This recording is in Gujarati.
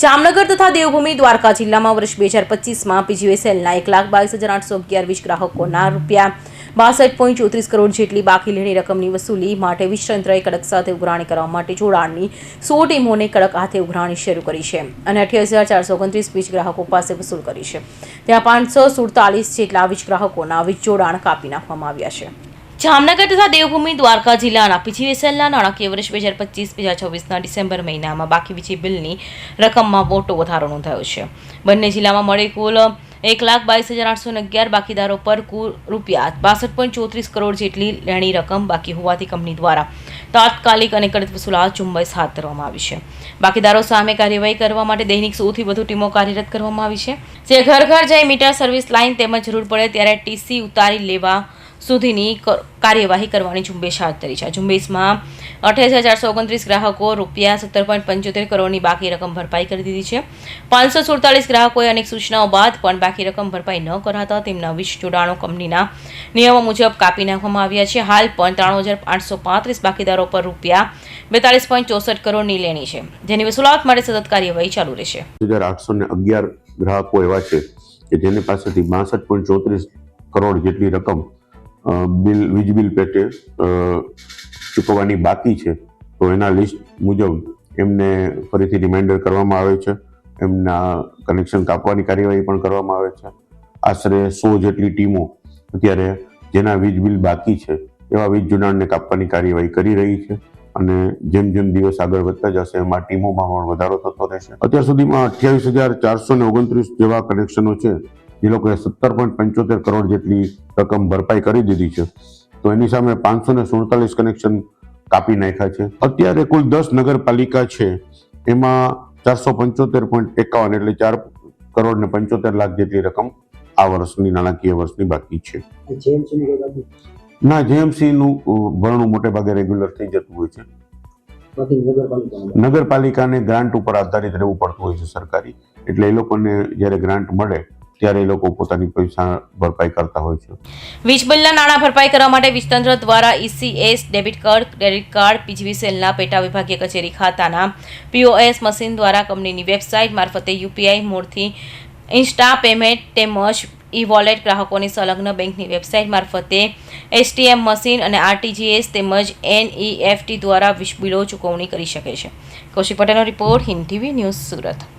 જામનગર તથા દેવભૂમિ દ્વારકા જિલ્લામાં વર્ષ બે હજાર પચીસમાં પીજીવીએસએલના એક લાખ બાવીસ હજાર આઠસો અગિયાર વીસ ગ્રાહકોના રૂપિયા બાસઠ પોઈન્ટ ચોત્રીસ કરોડ જેટલી બાકી લેણી રકમની વસૂલી માટે વિશ્વતંત્રએ કડક સાથે ઉઘરાણી કરવા માટે જોડાણની સો ટીમોને કડક હાથે ઉઘરાણી શરૂ કરી છે અને અઠ્યાસી હજાર ચારસો ઓગણત્રીસ વીજ ગ્રાહકો પાસે વસૂલ કરી છે. ત્યાં પાંચસો સુડતાલીસ જેટલા વીજ ગ્રાહકોના વીજ જોડાણ કાપી નાખવામાં આવ્યા છે. જામનગર તથા દેવભૂમિ, દ્વારકા જિલ્લાના પીજીવીએસએલના નાણાકીય વર્ષ બે હજાર પચીસ, બે હજાર છવ્વીસના ડિસેમ્બર મહિનામાં બાકી વીજી બિલની રકમમાં મોટો વધારો નોંધાયો છે. બંને જિલ્લામાં મળે કુલ એક લાખ બાવીસ હજાર આઠસો અગિયાર બાકીદારો પર કુલ રૂપિયા બાસઠ પોઈન્ટ ચોત્રીસ કરોડ જેટલી લેણી રકમ બાકી હોવાથી કંપની દ્વારા તાત્કાલિક અને કડક વસૂલાત ઝુંબેશ હાથ ધરવામાં આવી છે. બાકીદારો સામે કાર્યવાહી કરવા માટે દૈનિક સૌથી વધુ ટીમો કાર્યરત કરવામાં આવી છે. જે ઘર ઘર જઈ મીટર સર્વિસ લાઇન તેમજ જરૂર પડે ત્યારે ટીસી ઉતારી લેવા સુધીની કાર્યવાહી કરવાની ઝુંબેશ હાથ ધરી છે. આ ઝુંબેશમાં અઠ્યાસી હજાર ચારસો ઓગણત્રીસ ગ્રાહકો રૂપિયા સત્તર પોઈન્ટ પંચોતેર કરોડની બાકી રકમ ભરપાઈ કરી દીધી છે. પાંચસો સુડતાલીસ ગ્રાહકોએ અનેક સૂચનાઓ બાદ પણ બાકી રકમ ભરપાઈ ન કરાતા તેમના વીસ જોડાણો કંપનીના નિયમો મુજબ કાપી નાખવામાં આવ્યા છે. હાલ પણ ત્રાણું હજાર આઠસો પાંત્રીસ બાકીદારો પર રૂપિયા બેતાલીસ પોઈન્ટ ચોસઠ કરોડની લેણી છે. જેની વસૂલાત માટે સતત કાર્યવાહી ચાલુ રહેશે. ગ્રાહકો એવા છે કે જેની પાસેથી બાસઠ પોઈન્ટ ચોત્રીસ કરોડ જેટલી રકમ બિલ, વીજ બિલ પેટે ચૂકવવાની બાકી છે. તો એના લિસ્ટ મુજબ એમને ફરીથી રિમાઇન્ડર કરવામાં આવે છે. એમના કનેક્શન કાપવાની કાર્યવાહી પણ કરવામાં આવે છે. આશરે સો જેટલી ટીમો અત્યારે જેના વીજ બિલ બાકી છે, એવા વીજ જોડાણને કાપવાની કાર્યવાહી કરી રહી છે અને જેમ જેમ દિવસ આગળ વધતા જશે એમાં ટીમોમાં પણ વધારો થતો રહેશે. અત્યાર સુધીમાં અઠ્યાવીસ હજાર ચારસો ને ઓગણત્રીસ જેવા કનેક્શનો છે. જે લોકોએ સત્તર પોઈન્ટ પંચોતેર કરોડ જેટલી રકમ ભરપાઈ કરી દીધી છે. તો એની સામે પાંચસો ને સુડતાલીસ કનેક્શન કાપી નાખ્યા છે. અત્યારે કુલ દસ નગરપાલિકા છે. એમાં ચારસો પંચોતેર પોઈન્ટ એકાવન એટલે ચાર કરોડ ને પંચોતેર લાખ જેટલી રકમ આ વર્ષની નાણાકીય વર્ષની બાકી છે. ની કોઈ ના જેએમસી નું ભરણું મોટે ભાગે રેગ્યુલર થઈ જતું હોય છે. નગરપાલિકાને ગ્રાન્ટ ઉપર આધારિત રહેવું પડતું હોય છે સરકારી. એટલે એ લોકોને જ્યારે ગ્રાન્ટ મળે ત્યારે એ લોકો પોતાની પૈસા ભરપાઈ કરતા હોય છે. વીજ બિલના નાણાં ભરપાઈ કરવા માટે વીજતંત્ર દ્વારા ECS debit card, credit card પીજીવીસીએલના પેટા વિભાગીય કચેરી ખાતાના પીઓએસ મશીન દ્વારા કંપનીની વેબસાઇટ મારફતે યુપીઆઈ મોડથી ઇન્સ્ટા પેમેન્ટ તેમજ ઈ વોલેટ ગ્રાહકોની સંલગ્ન બેંકની વેબસાઇટ મારફતે એસટીએમ મશીન અને આરટીજીએસ તેમજ એનઈએફટી દ્વારા વીજ બિલો ચૂકવણી કરી શકે છે. કૌશિક પટેલનો report Hind TV news Surat.